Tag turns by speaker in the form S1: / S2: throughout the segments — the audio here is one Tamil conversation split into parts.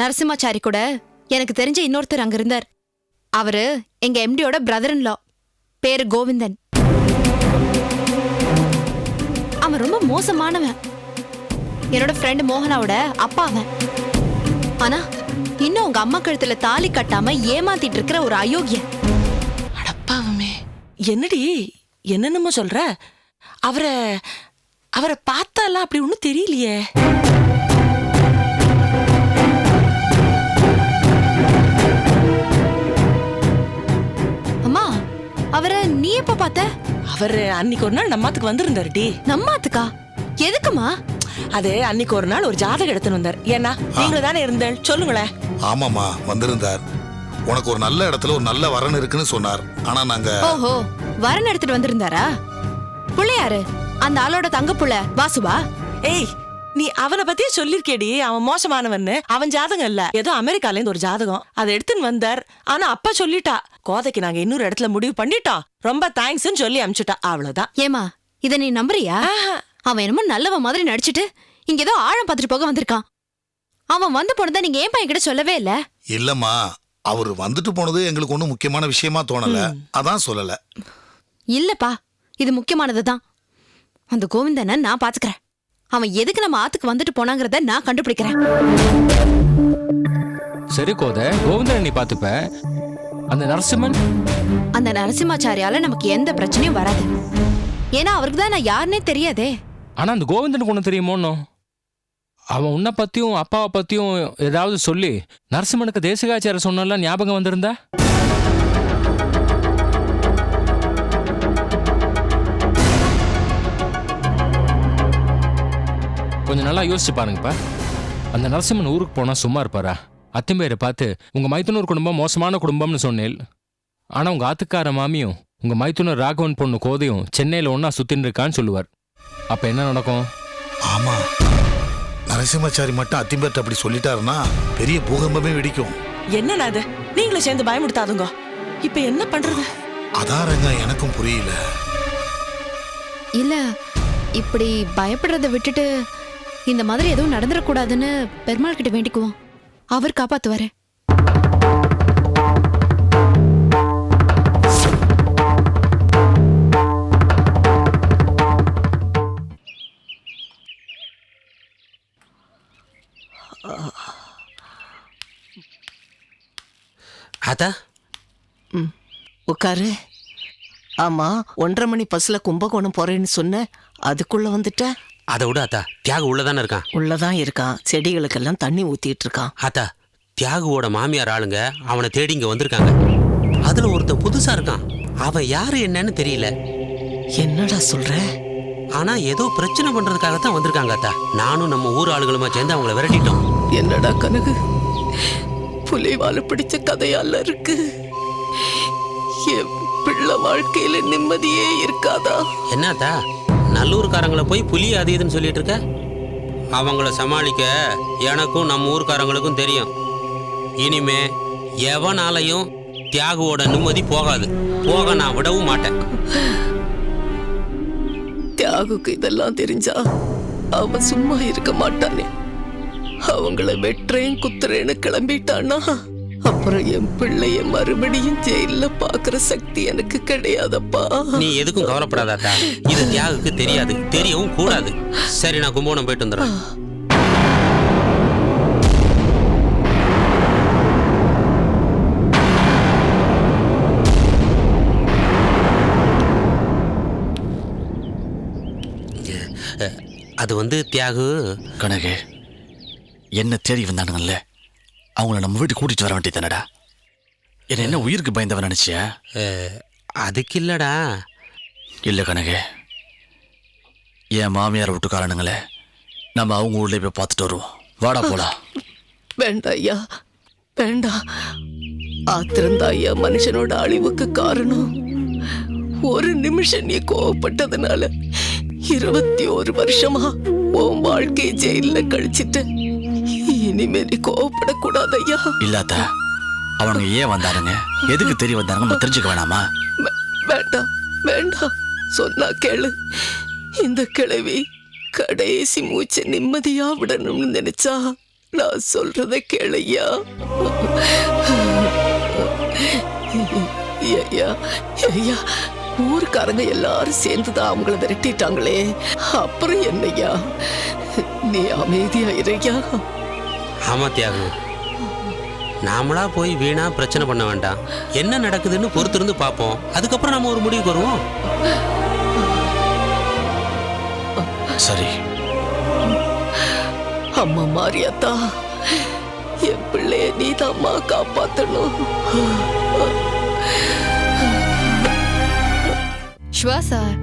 S1: நரசிம்மாச்சாரி கூட எனக்கு தெரிஞ்ச இன்னொருத்தர் அங்க இருந்தார். அவரு எங்க எம்டியோட பிரதர் இன் லா பேரு கோவிந்தன். அவன் ரொம்ப மோசமானவன். என்னோட ஃப்ரெண்ட் மோகனாவோட அப்பா அவன். ஆனா இன்னும் உங்க அம்மா கழுத்துல தாலி கட்டாம ஏமாத்திட்டு இருக்கிற ஒரு அயோக்கியன்.
S2: அடப்பாவமே என்னடி? என்னென்னமோ சொல்ற? அவரை அவரை பார்த்தாலாம் அப்படி ஒன்றும் தெரியலையே.
S1: அவரை நீ எப்ப பார்த்த?
S2: அவர் அன்னைக்கு ஒரு நாள் நம்மாத்துக்கு வந்திருந்தாருடி
S1: நம்மாத்துக்கா எதுக்குமா?
S2: அது அன்னைக்கு ஒரு நாள் ஒரு ஜாதகம் எடுத்துன்னு வந்தார். ஏன்னா நீங்க தானே இருந்தேள் சொல்லுங்களேன்.
S3: ஆமாம்மா வந்திருந்தார். உனக்கு ஒரு நல்ல இடத்துல ஒரு நல்ல வரன் இருக்குன்னு சொன்னார். ஆனா நாங்க
S1: ஓஹோ வரன் எடுத்துட்டு வந்திருந்தாரா? புள்ளையாரு அந்த ஆளோட தங்க புள்ள வாசுவா?
S2: ஏய் நீ அவனை பத்தியே சொல்லிருக்கேடி அவன் மோசமானவன்னு. அவன் ஜாதகம் இல்ல. ஏதோ அமெரிக்கால இருந்து ஒரு ஜாதகம். அதை எடுத்துன்னு வந்தார். ஆனா அப்பா சொல்லிட்டா கோதைக்கு நாங்க இன்னொரு இடத்துல முடிவு பண்ணிட்டோம். ரொம்ப தேங்க்ஸ்னு சொல்லி அனுப்பிச்சுட்டா அவ்வளவுதான்.
S1: ஏமா இத நீ நம்புறியா. அவன் என்னமோ நல்லவன் மாதிரி நடிச்சிட்டு இங்க ஏதோ ஆழம் பார்த்துட்டு போக வந்திருக்கான். அவன் வந்து போனதை நீங்க ஏன் பையன் கிட்ட சொல்லவே இல்ல?
S3: இல்லம்மா அவர் வந்துட்டு போனது எங்களுக்கு ஒன்றும் முக்கியமான விஷயமா தோணல. அதான் சொல்லல.
S1: இல்லப்பா இது முக்கியமானதுதான். அந்த கோவிந்தனை நான் பாத்துக்கிறேன் அவன் எதுக்கு நம்ம ஆத்துக்கு வந்துட்டு போனாங்கிறத நான் கண்டுபிடிக்கிறேன்.
S4: சரி கோத. கோவிந்தன் நீ பார்த்துப்ப. அந்த நரசிம்மன்?
S1: அந்த நரசிம்மாச்சாரியால நமக்கு எந்த பிரச்சனையும் வராது. ஏன்னா அவருக்கு தான் நான் யாருன்னே தெரியாதே.
S4: ஆனா அந்த கோவிந்தனுக்கு ஒன்று தெரியுமோன்னோ? அவன் உன்னை பத்தியும் அப்பாவை பத்தியும் ஏதாவது சொல்லி நரசிம்மனுக்கு தேசிகாச்சார சொன்னலாம் ஞாபகம் வந்திருந்தா? நல்லா யோசிச்சு பாருங்கப்பா. அந்த நரசிம்மன் ஊருக்கு போனா சும்மா இருப்பாரா? அத்திம்பேரை பார்த்து உங்க மைத்துனர் குடும்பம் மோசமான குடும்பம்னு சொன்னேன் ஆனா உங்க ஆத்துக்கார மாமியும் உங்க மைத்துனர் ராகவன் பொண்ணு கோதையும் சென்னையில ஒன்னா சுத்தின்னு இருக்கான்னு சொல்லுவார். அப்ப என்ன நடக்கும்?
S3: ஆமா. நரசிம்மச்சாரி மட்டும் அத்திம்பேர்ட்ட அப்படி சொல்லிட்டாருன்னா பெரிய பூகம்பமே வெடிக்கும்.
S2: என்னண்ணா அது நீங்களும் சேர்ந்து பயமுடுத்தாதுங்க இப்ப என்ன பண்றது?
S3: அதான் ரங்க எனக்கும் புரியல.
S1: இல்ல இப்படி பயப்படுறத விட்டுட்டு இந்த மாதிரி எதுவும் நடந்துடக்கூடாதுன்னு பெருமாள் கிட்ட வேண்டிக்குவோம். அவர் காப்பாத்துவாரு.
S5: அதா
S2: உட்காரு. ஆமா ஒன்றரை மணி பஸ்ல கும்பகோணம் போறேன்னு சொன்ன அதுக்குள்ள வந்துட்ட?
S5: அதை விட அத்தா. தியாகு உள்ளதானே இருக்கான்.
S2: உள்ளதான் இருக்கான். செடிகளுக்கெல்லாம் தண்ணி ஊத்திட்டு இருக்கான்.
S5: அத்தா தியாகுவோட மாமியார் ஆளுங்க அவனை தேடி இங்க வந்திருக்காங்க. அதுல ஒருத்தன் புதுசா இருக்கான். அவன் யாரு என்னன்னு தெரியல.
S2: என்னடா சொல்ற?
S5: ஆனா ஏதோ பிரச்சனை பண்றதுக்காக தான் வந்திருக்காங்க அத்தா. நானும் நம்ம ஊர் ஆளுகளுமா சேர்ந்து அவங்கள விரட்டிட்டோம்.
S2: என்னடா கனகு? புலிவால பிடிச்ச கதையால இருக்கு. என் பிள்ளை வாழ்க்கையில நிம்மதியே இருக்காதா?
S5: என்னத்தா நல்லூர்காரங்களை போய் புலி அது இதுன்னு சொல்லிட்டு இருக்க அவங்கள சமாளிக்க எனக்கும் நம்ம ஊர்க்காரங்களுக்கும் தெரியும். இனிமே எவனாலையும் தியாகுவோட நிம்மதி போகாது. போக நான் விடவும் மாட்டேன்.
S2: தியாகுக்கு இதெல்லாம் தெரிஞ்சா அவன் சும்மா இருக்க மாட்டானே. அவங்கள வெட்டுறேன் குத்துறேன்னு கிளம்பிட்டானா? அப்புறம் என் பிள்ளைய மறுபடியும் ஜெயில பாக்குற சக்தி எனக்கு கிடையாதப்பா.
S5: நீ எதுக்கும் கவலைப்படாதாத்தா இது தியாகுக்கு தெரியாது. தெரியவும் கூடாது. சரி நான் கும்பகோணம் போயிட்டு வந்துடுறேன். அது வந்து தியாகு.
S6: கனகு என்ன தேடி வந்தானுங்கல்ல? அவங்கள நம்ம வீட்டுக்கு கூட்டிட்டு வர வேண்டியதானடா என்ன என்ன உயிருக்கு பயந்தவன் நினைச்சியா?
S5: அதுக்கு இல்லடா.
S6: இல்ல கனகு. என் மாமியார் வீட்டுக்காரனுங்களே நம்ம அவங்க ஊர்லயே போய் பார்த்துட்டு வருவோம். வாடா போலாம்.
S2: வேண்டாம் ஐயா வேண்டாம் ஆத்திரந்தா ஐயா மனுஷனோட அழிவுக்கு காரணம். ஒரு நிமிஷம் நீ கோவப்பட்டதுனால இருபத்தி ஒரு வருஷமா உன் வாழ்க்கையை ஜெயில கழிச்சிட்ட இனிமே நீ கோவப்படக்கூடாது ஐயா.
S6: இல்லாத அவனுங்க ஏன் வந்தானுங்க எதுக்கு தெரிய வந்தானுங்க நம்ம தெரிஞ்சுக்க வேணாமா?
S2: வேண்டாம் வேண்டாம். சொன்னா கேளு. இந்த கிழவி கடைசி மூச்சை நிம்மதியா விடணும்னு நினைச்சா நான் சொல்றத கேளையா ஐயா ஐயா ஊர்க்காரங்க எல்லாரும் சேர்ந்துதான் அவங்கள விரட்டிட்டாங்களே. அப்புறம் என்னய்யா? நீ அமைதியா இறையா
S5: ஆமா தியாகு நாமளா போய் வீணா பிரச்சனை பண்ண வேண்டாம். என்ன நடக்குதுன்னு பொறுத்திருந்து பார்ப்போம் அதுக்கப்புறம் நம்ம ஒரு முடிவுக்கு வருவோம்.
S6: சரி.
S2: அம்மா மாரியாத்தா என் பிள்ளைய நீதாம்மா காப்பாத்தணும்.
S1: ஷுவா சார்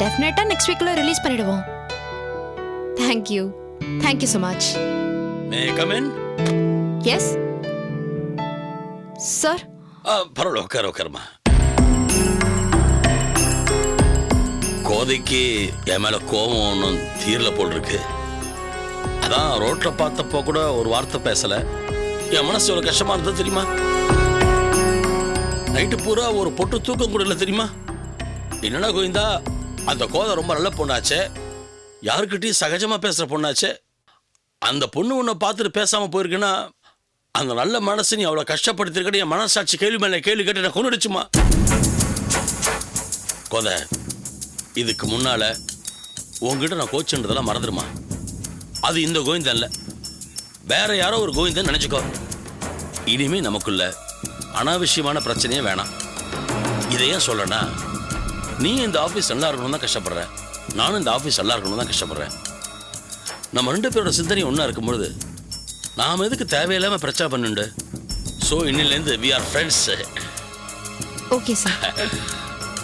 S1: டெஃபினட்டா நெக்ஸ்ட் வீக்ல ரிலீஸ் பண்ணிடுவோம். Thank you thank you so much
S7: may come
S1: in yes
S7: sir உட்கார உட்காரமா கோதைக்கு என் மேல கோபம் ஒன்றும் தீரல போல் இருக்கு அதான் ரோட்ல பார்த்தப்போ கூட ஒரு வார்த்தை பேசல. என் மனசு எவ்வளவு கஷ்டமா இருந்தது தெரியுமா? நைட்டு பூரா ஒரு பொட்டு தூக்கம் கூட இல்லை தெரியுமா? என்னடா கோவிந்தா அந்த கோதை ரொம்ப நல்ல பொண்ணாச்சே. யாருக்கிட்டையும் சகஜமா பேசுற பொண்ணாச்சே. அந்த பொண்ணு உன்னை பார்த்துட்டு பேசாம போயிருக்குன்னா அந்த நல்ல மனசு நீ அவ்வளோ கஷ்டப்படுத்திருக்கடி என் மனசாட்சி கேள்வி மேலே கேள்வி கேட்டு நான் கொண்டுடுச்சுமா கொத இதுக்கு முன்னால உங்ககிட்ட நான் கோச்சுன்றதெல்லாம் மறந்துடுமா அது இந்த கோவிந்தன் இல்ல. வேற யாரோ ஒரு கோவிந்தன் நினச்சிக்கோ. இனிமே நமக்குள்ள அனாவசியமான பிரச்சனையே வேணாம். இதை ஏன் சொல்லனா நீ இந்த ஆஃபீஸ் நல்லா இருக்கணும் தான் கஷ்டப்படுற. நானும் இந்த ஆஃபீஸ் நல்லா இருக்கணும் தான் கஷ்டப்படுறேன். நம்ம ரெண்டு பேரோட சிந்தனை ஒன்றா இருக்கும்பொழுது நாம் எதுக்கு தேவையில்லாம பிரச்சனை பண்ணுண்டு? ஸோ இன்னிலேருந்து we are friends
S1: okay sir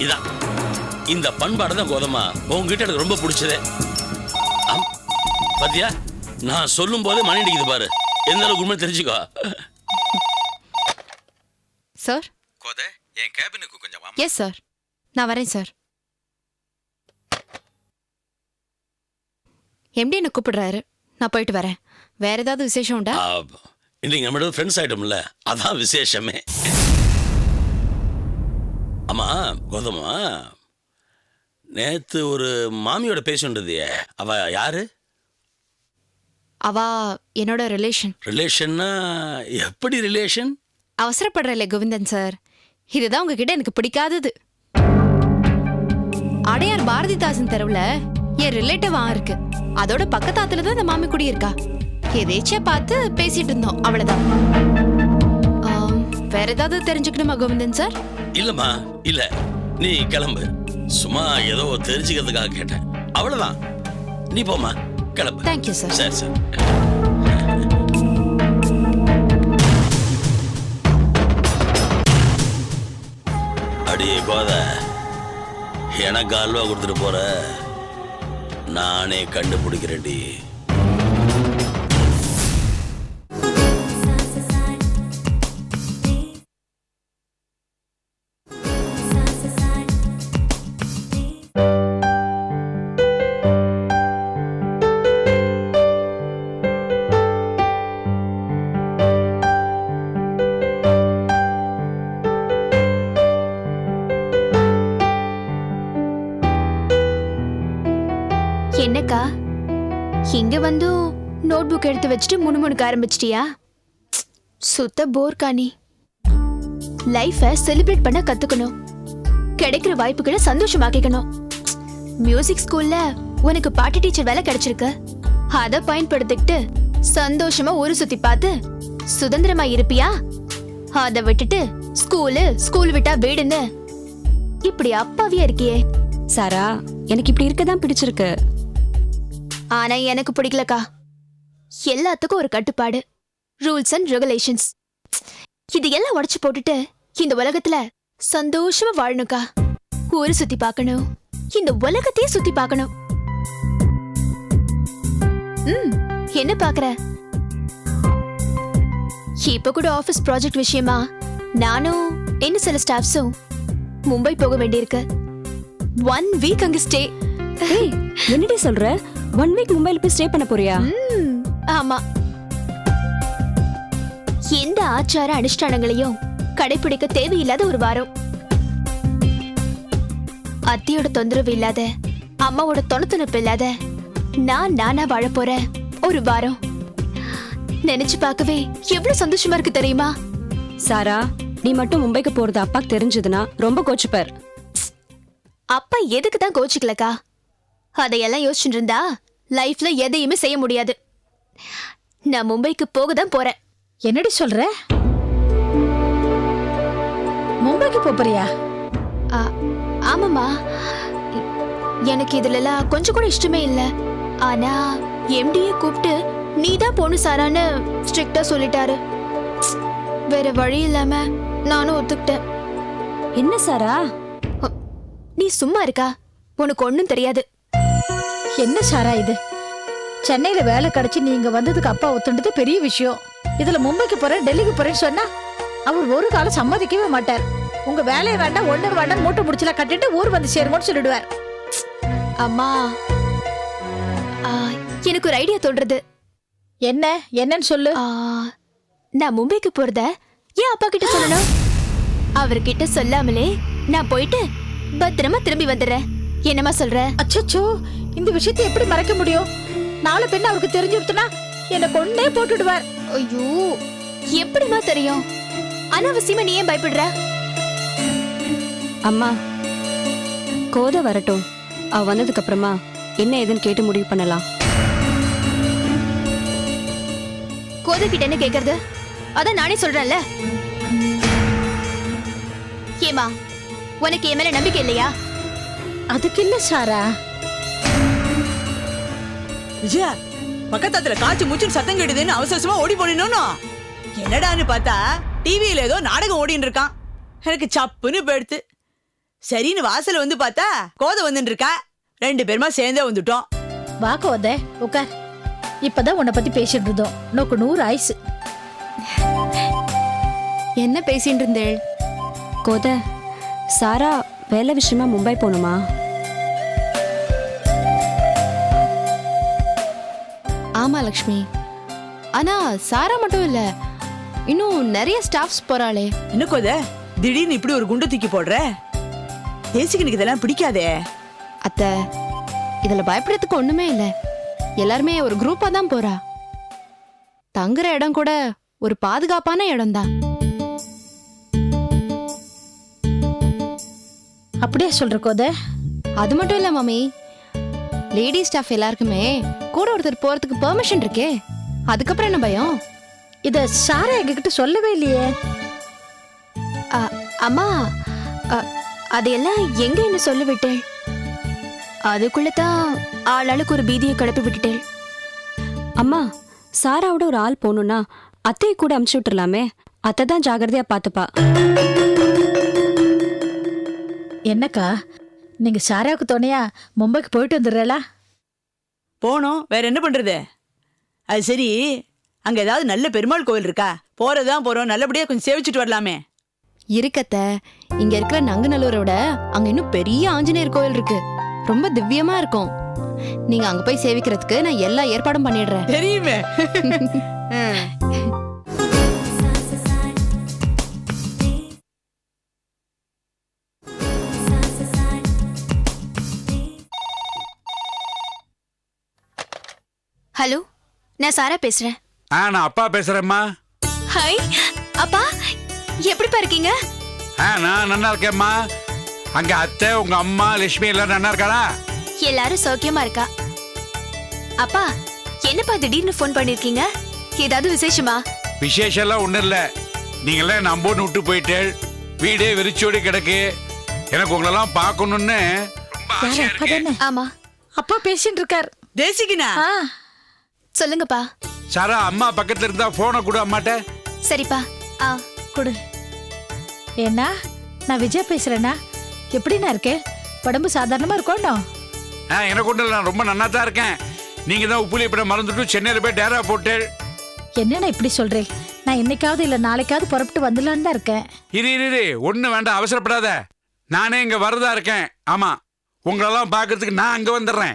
S7: இதான். இந்த பண்பாடு தான் கோதமா உங்ககிட்ட எனக்கு ரொம்ப பிடிச்சதே. பாத்தியா? நான் சொல்லும் போதே மணி அடிக்குது பாரு. எந்த அளவுக்கு உண்மை தெரிஞ்சுக்கோ.
S1: சார்
S8: கோதை என் கேபினுக்கு கொஞ்சம் வாமா
S1: எஸ் சார் நான் வரேன் சார் எம்டி என்ன கூப்பிடுறாரு? நான் போயிட்டு வரேன். வேற ஏதாவது விசேஷம் உண்டா?
S7: இன்னைக்கு நம்ம ஃப்ரெண்ட்ஸ் ஆயிட்டோம்ல. அதான் விசேஷமே. ஆமா கோதமா நேத்து ஒரு மாமியோட பேசின்றதையே அவ யாரு?
S1: அவா என்னோட ரிலேஷன்
S7: ரிலேஷன்னா எப்படி ரிலேஷன்
S1: அவசரப்படுறல கோவிந்தன் சார். இதுதான் உங்ககிட்ட எனக்கு பிடிக்காதது. அடையார் பாரதிதாசன் தெருவுல என் ரிலேட்டிவா இருக்கு. அதோட பக்கத்தாத்துல தான் இந்த மாமி குடி இருக்கா. எதேச்சியா பார்த்து பேசிட்டு இருந்தோம் அவ்வளவுதான். ஆம், வேற ஏதாவது தெரிஞ்சுக்கணுமா கோவிந்தன் சார்
S7: இல்லம்மா இல்ல. நீ கிளம்பு. சும்மா ஏதோ தெரிஞ்சுக்கிறதுக்காக கேட்டேன். அவ்வளவுதான். நீ போம்மா கிளம்பு.
S1: தேங்க்யூ சார்
S7: சரி சரி. அடியே கோத எனக்கு அல்வா கொடுத்துட்டு போற. நானே கண்டுபிடிக்கிறேன்டி.
S9: வச்சுட்டு முணுமுணுக்க ஆரம்பிச்சிட்டியா? சுத்த போர் காணி. லைஃபை செலிப்ரேட் பண்ண கத்துக்கணும். கிடைக்கிற வாய்ப்புகளை சந்தோஷமாக்கிக்கணும். மியூசிக் ஸ்கூல்ல உனக்கு பாட்டு டீச்சர் வேலை கிடைச்சிருக்கு. அதை பயன்படுத்திக்கிட்டு சந்தோஷமா ஊரு சுத்தி பார்த்து சுதந்திரமா இருப்பியா? அதை விட்டுட்டு ஸ்கூலு ஸ்கூல் விட்டா வீடுன்னு. இப்படி அப்பாவியா இருக்கியே.
S10: சாரா எனக்கு இப்படி இருக்க தான் பிடிச்சிருக்கு.
S9: ஆனா எனக்கு பிடிக்கலக்கா. எல்லாத்துக்கும் ஒரு கட்டுப்பாடு. ரூல்ஸ் அண்ட் ரெகுலேஷன்ஸ் இது எல்லாம் உடைச்சு போட்டுட்டு இந்த உலகத்துல சந்தோஷமா வாழணுக்கா ஊரு சுத்தி பார்க்கணும். இந்த உலகத்தையே சுத்தி பார்க்கணும். ம் என்ன பாக்குற இப்ப கூட ஆபீஸ் ப்ராஜெக்ட் விஷயமா நானும் இன்னும் சில ஸ்டாஃப்ஸும் மும்பை போக வேண்டியிருக்கு. ஒன் வீக் அங்க ஸ்டே
S10: என்னடி சொல்ற? ஒன் வீக் மும்பைல போய் ஸ்டே பண்ண போறியா?
S9: ஆமா. எந்த ஆச்சார அனுஷ்டானங்களையும் கடைபிடிக்க தேவையில்லாத ஒரு வாரம். அத்தியோட தொந்தரவு இல்லாத அம்மாவோட தொணத்துணப்பு இல்லாத நான் நானா வாழ போற ஒரு வாரம். நினைச்சு பார்க்கவே எவ்வளவு சந்தோஷமா இருக்கு தெரியுமா?
S10: சாரா நீ மட்டும் மும்பைக்கு போறது அப்பாக்கு தெரிஞ்சதுன்னா ரொம்ப கோச்சுப்பார்.
S9: அப்பா எதுக்கு தான் கோச்சிக்கலக்கா? அதையெல்லாம் யோசிச்சுட்டு இருந்தா லைஃப்ல எதையுமே செய்ய முடியாது. நான் மும்பைக்கு போக தான் போறேன்.
S11: என்னடி சொல்ற? மும்பைக்கு போறியா?
S9: ஆ, ஆமாம்மா. எ- எனக்கு இதுலலாம் கொஞ்சம் கூட இஷ்டமே இல்ல. ஆனா எம்டியை கூப்பிட்டு நீ தான் பொண்ணு சாரான்னு ஸ்ட்ரிக்டா சொல்லிட்டாரு. வேற வழி இல்லாம நானும் ஒத்துக்கிட்டேன்.
S10: என்ன சாரா?
S9: நீ சும்மா இருக்கா? உனக்கு ஒன்றும் தெரியாது.
S11: என்ன சாரா இது? சென்னையில வேலை கிடைச்சு நீங்க வந்ததுக்கு அப்பா ஒத்துண்டது பெரிய விஷயம். இதுல மும்பைக்கு போறேன் டெல்லிக்கு போறேன்னு சொன்னா அவர் ஒரு காலம் சம்மதிக்கவே மாட்டார். உங்க வேலையை வேண்டாம் ஒண்ணு வேண்டாம் மூட்டை முடிச்சல கட்டிட்டு ஊர் வந்து சேருங்கன்னு சொல்லிடுவார்.
S9: அம்மா ஆ, எனக்கு ஒரு ஐடியா தோன்றது.
S11: என்ன என்னன்னு சொல்லு.
S9: நான் மும்பைக்கு போறத ஏன் அப்பா கிட்ட சொல்லணும்? அவர்கிட்ட சொல்லாமலே நான் போயிட்டு பத்திரமா திரும்பி வந்துடுறேன். என்னம்மா சொல்ற?
S11: அச்சச்சோ இந்த விஷயத்தை எப்படி மறைக்க முடியும்? நாலு பெண் அவருக்கு தெரிஞ்சுடுத்துனா என்னை கொண்டே போட்டுடுவார்.
S9: ஐயோ எப்படிம்மா தெரியும்? அனாவசியமா நீ ஏன் பயப்படுற?
S10: அம்மா கோதை வரட்டும். அவ வந்ததுக்கு அப்புறமா என்ன ஏதுன்னு கேட்டு முடிவு பண்ணலாம்.
S9: கோதை கிட்ட என்ன கேக்குறது? அதான் நானே சொல்றேன்ல. ஏமா உனக்கு என் மேல நம்பிக்கை இல்லையா?
S11: அதுக்கு இல்ல சாரா.
S12: விஜயா பக்கத்துல காய்ச்சி மூச்சுன்னு சத்தம் கேட்டுதுன்னு அவசரமா ஓடி போனோம்னு என்னடான்னு பார்த்தா டிவியில ஏதோ நாடகம் ஓடின்னு இருக்கான். எனக்கு சப்புன்னு போயிடுத்து சரின்னு வாசல்ல வந்து பார்த்தா கோதை வந்துட்டு இருக்கா. ரெண்டு பேருமா சேர்ந்தே வந்துட்டோம்.
S11: வா கோதை உட்கார் இப்பதான் உன்னை பத்தி பேசிட்டு இருந்தோம். நோக்கு நூறு ஆயுசு.
S1: என்ன பேசிட்டு இருந்தேள்?
S10: கோதை சாரா வேலை விஷயமா மும்பை போகணுமா?
S1: ஆமா லக்ஷ்மி ஆனா சாரா மட்டும் இல்ல இன்னும் நிறைய ஸ்டாஃப்ஸ் போறாளே.
S12: என்ன கோதை? திடீர்னு இப்படி ஒரு குண்டு தூக்கி போடுற? தேசிகனுக்கு இதெல்லாம் பிடிக்காதே.
S1: அத்தை இதுல பயப்படுறதுக்கு ஒண்ணுமே இல்ல. எல்லாருமே ஒரு குரூப்பா தான் போறா. தங்குற இடம் கூட ஒரு பாதுகாப்பான இடம் தான்.
S11: அப்படியே சொல்ற கோதை?
S1: அது மட்டும் இல்ல மாமி லேடி ஸ்டாஃப் எல்லாருக்குமே கூட ஒருத்தர் போறதுக்கு பெர்மிஷன் இருக்கே. அதுக்கப்புறம் என்ன பயம்?
S11: இத சாரா எங்ககிட்ட சொல்லவே இல்லையே.
S9: அ, அம்மா அ, அதையெல்லாம் எங்க என்ன சொல்ல விட்டேள் அதுக்குள்ள தான் ஆளாளுக்கு ஒரு பீதியை கிளப்பி விட்டுட்டேன்.
S10: அம்மா சாராவோட ஒரு ஆள் போகணும்னா அத்தையை கூட அமுச்சு விட்டுறலாமே. அத்தை தான் ஜாகிரதையா பார்த்துப்பா.
S11: என்னக்கா? நீங்க சாராவுக்கு துணையா மும்பைக்கு போயிட்டு வந்துடுறா
S12: போனோம். வேற என்ன பண்றது? அது சரி அங்க ஏதாவது நல்ல பெருமாள் கோவில் இருக்கா? போறதுதான் போறோம். நல்லபடியா கொஞ்சம் சேவிச்சுட்டு வரலாமே.
S1: இருக்கத்த இங்க இருக்கிற நங்கநல்லூரோட அங்க இன்னும் பெரிய ஆஞ்சநேயர் கோயில் இருக்கு. ரொம்ப திவ்யமா இருக்கும். நீங்க அங்க போய் சேவிக்கிறதுக்கு நான் எல்லா ஏற்பாடும் பண்ணிடுறேன்.
S12: தெரியுமே.
S9: நான் சாரா பேசுறேன்.
S8: ஆ நான் அப்பா பேசுறேம்மா.
S9: ஹாய் அப்பா எப்படிப்பா இருக்கீங்க?
S8: ஆ நான் நல்லா இருக்கேம்மா. அங்க அத்தை உங்க அம்மா லட்சுமி எல்லாம் நல்லா இருக்காளா?
S9: எல்லாரும் சௌக்கியமா இருக்கா? அப்பா என்னப்பா திடீர்னு ஃபோன் பண்ணிருக்கீங்க? ஏதாவது விசேஷமா?
S8: விசேஷம் எல்லாம் ஒண்ணும் இல்ல. நீங்களே நம்போன்னு விட்டு போயிட்டு வீடே வெறிச்சோடி கிடக்கு. எனக்கு உங்களெல்லாம் பார்க்கணும்னு ரொம்ப ஆசையா இருக்கு.
S12: ஆமா.
S11: அப்பா பேசிட்டு இருக்கார்.
S12: தேசிகனா?
S11: ஆ.
S9: சொல்லுங்கப்பா.
S8: சாரா அம்மா பக்கத்துல இருந்தா போனை கூட அம்மாட்ட.
S9: சரிப்பா. ஆ
S11: கொடு. ஏன்னா நான் விஜயா பேசுறேனா எப்படிண்ணா இருக்கு உடம்பு சாதாரணமா இருக்கணும்
S8: ஆ எனக்கு ஒன்றும் இல்லை நான் ரொம்ப நன்னா தான் இருக்கேன். நீங்க தான் உப்புலியப்பட மறந்துட்டு சென்னையில போய் டேரா போட்டு
S11: என்னண்ணா இப்படி சொல்றேன் நான் இன்னைக்காவது இல்ல நாளைக்காவது புறப்பட்டு வந்துடலான்னு தான் இருக்கேன்.
S8: இரு இரு இரு ஒன்றும் வேண்டாம் அவசரப்படாத. நானே இங்க வரதா இருக்கேன். ஆமா உங்களெல்லாம் பார்க்கறதுக்கு நான் அங்க வந்துடுறேன்.